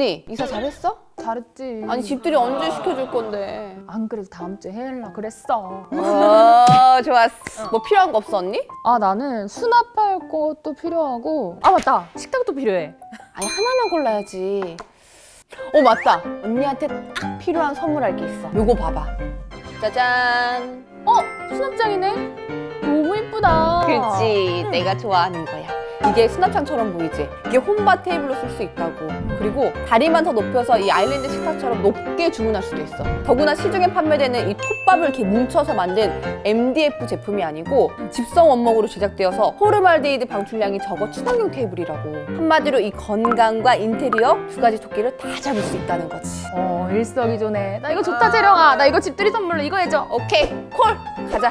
언니 이사 잘했어? 잘했지. 아니 집들이 언제 시켜줄 건데? 안 그래도 다음 주에 해야라 그랬어. 어 좋았어. 뭐 필요한 거 없어 언니? 아 나는 수납할 것도 필요하고 아 맞다 식탁도 필요해. 아니 하나만 골라야지. 어 맞다. 언니한테 딱 필요한 선물할 게 있어. 요거 봐봐. 짜잔. 어 수납장이네. 너무 이쁘다. 그렇지. 내가 좋아하는 거야. 이게 수납장처럼 보이지? 이게 홈바 테이블로 쓸 수 있다고. 그리고 다리만 더 높여서 이 아일랜드 식탁처럼 높게 주문할 수도 있어. 더구나 시중에 판매되는 이 톱밥을 이렇게 뭉쳐서 만든 MDF 제품이 아니고 집성 원목으로 제작되어서 포르말데이드 방출량이 적어 친환경 테이블이라고. 한마디로 이 건강과 인테리어 두 가지 토끼를 다 잡을 수 있다는 거지. 어 일석이조네. 나 이거 좋다 재령아. 나 이거 집들이 선물로 이거 해줘. 오케이, 콜! 가자.